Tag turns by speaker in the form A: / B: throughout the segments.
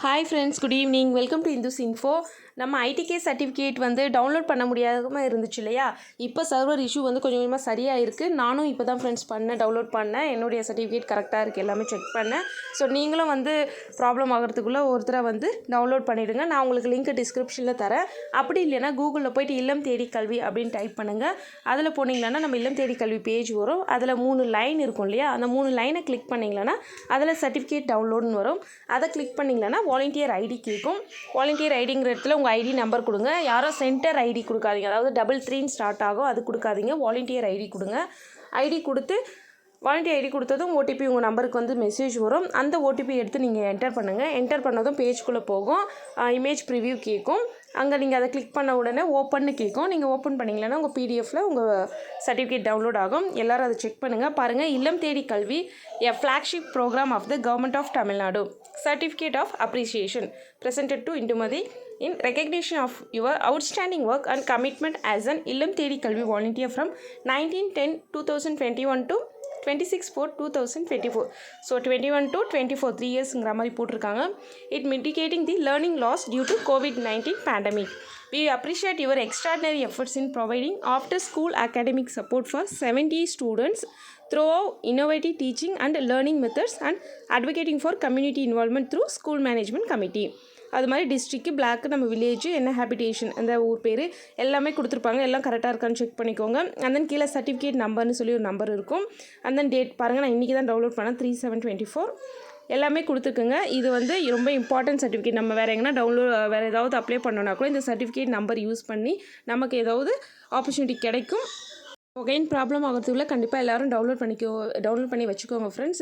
A: Hi friends, good evening. Welcome to Hindus Info. நம்ம ITK certificate வந்து download பண்ண முடியாமல் இருந்துச்சு இல்லையா இப்போ சர்வர் இஷ்யூ வந்து கொஞ்சம் கொஞ்சமாக சரியாக இருக்குது நானும் இப்போ தான் ஃப்ரெண்ட்ஸ் பண்ணேன் டவுன்லோட் பண்ணேன் என்னுடைய சர்டிஃபிகேட் கரெக்டாக இருக்குது எல்லாமே செக் பண்ணேன் ஸோ நீங்களும் வந்து ப்ராப்ளம் ஆகிறதுக்குள்ளே ஒருத்தரை வந்து டவுன்லோட் பண்ணிவிடுங்க நான் உங்களுக்கு லிங்க் டிஸ்கிரிப்ஷனில் தரேன் அப்படி இல்லைனா கூகுளில் போயிட்டு இல்லம் தேடி கல்வி அப்படின்னு டைப் பண்ணுங்கள் அதில் போனீங்கன்னா நம்ம இல்லம் தேடி கல்வி பேஜ் வரும் அதில் மூணு லைன் இருக்கும் இல்லையா அந்த மூணு லைனை கிளிக் பண்ணிங்களன்னா அதில் சர்டிஃபிகேட் டவுன்லோடுன்னு வரும் அதை கிளிக் பண்ணிங்களன்னா வாலண்டியர் ஐடி கேட்கும் வாலண்டியர் ஐடிங்கிற இடத்துல உங்கள் உங்கள் ஐடி நம்பர் கொடுங்க யாரோ சென்டர் ஐடி கொடுக்காதீங்க அதாவது டபுள் த்ரீன்னு ஸ்டார்ட் ஆகும் அது கொடுக்காதீங்க வாலண்டியர் ஐடி கொடுங்க ஐடி கொடுத்து வாலண்டி ஐடி கொடுத்ததும் ஓடிபி உங்கள் நம்பருக்கு வந்து மெசேஜ் வரும் அந்த ஓடிபி எடுத்து நீங்கள் என்டர் பண்ணுங்கள் என்டர் பண்ணதும் பேஜ்குள்ளே போகும் இமேஜ் ப்ரிவியூ கேட்கும் அங்கே நீங்கள் அதை கிளிக் பண்ண உடனே ஓப்பன்னு கேட்கும் நீங்கள் ஓப்பன் பண்ணிங்களேன்னா உங்கள் பிடிஎஃப்பில் உங்கள் சர்டிஃபிகேட் டவுன்லோட் ஆகும் எல்லோரும் அதை செக் பண்ணுங்கள் பாருங்கள் Illam Thedi Kalvi a flagship programme of the government of Tamil Nadu certificate of appreciation presented to Indumathi in recognition of your outstanding work and commitment as an Illam Thedi Kalvi volunteer from nineteen ten two thousand twenty one to twenty six four two thousand twenty four so twenty one to twenty four three இயர்ஸுங்கிற மாதிரி போட்டிருக்காங்க it mitigating the learning loss due to COVID nineteen pandemic we appreciate your extraordinary efforts in providing after school academic support for seventy students through innovative teaching and learning methods and advocating for community involvement through school management committee அது மாதிரி டிஸ்ட்ரிக்கு block நம்ம village என்ன habitation அந்த ஊர் பேர் எல்லாமே கொடுத்துருப்பாங்க எல்லாம் கரெக்டாக இருக்கான்னு செக் பண்ணிக்கோங்க அந்த தென் கீழே சர்டிஃபிகேட் நம்பர்னு சொல்லி ஒரு நம்பர் இருக்கும் அந்த தென் டேட் பாருங்கள் நான் இன்றைக்கி தான் டவுன்லோட் பண்ணேன் த்ரீ செவன் டுவெண்ட்டி ஃபோர் எல்லாமே கொடுத்துக்குங்க இது வந்து ரொம்ப இம்பார்ட்டன்ட் சர்டிஃபிகேட் நம்ம வேறு எங்கன்னா டவுன்லோட் வேறு ஏதாவது அப்ளை பண்ணோன்னா கூட இந்த சர்டிஃபிகேட் நம்பர் யூஸ் பண்ணி நமக்கு ஏதாவது ஆப்பர்ச்சுனிட்டி கிடைக்கும் ஒகைன் ப்ராப்ளம் ஆகிறதுக்குள்ள கண்டிப்பாக எல்லோரும் டவுன்லோட் பண்ணிக்கோ டவுன்லோட் பண்ணி வச்சுக்கோங்க ஃப்ரெண்ட்ஸ்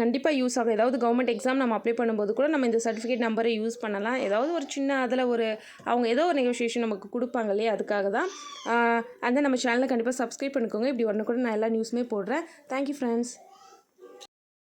A: கண்டிப்பாக யூஸ் ஆகும் ஏதாவது கவர்மெண்ட் எக்ஸாம் நம்ம அப்ளை பண்ணும்போது கூட நம்ம இந்த சர்டிஃபிகேட் நம்பரை யூஸ் பண்ணலாம் ஏதாவது ஒரு சின்ன அதில் ஒரு அவங்க ஏதோ ஒரு நெகோஷியேஷன் நமக்கு கொடுப்பாங்க இல்லையா அதுக்காக தான் அந்த நம்ம சேனலை கண்டிப்பாக சப்ஸ்கிரைப் பண்ணிக்கோங்க இப்படி ஒன்று கூட நான் எல்லா நியூஸுமே போடுறேன் தேங்க்யூ ஃப்ரெண்ட்ஸ்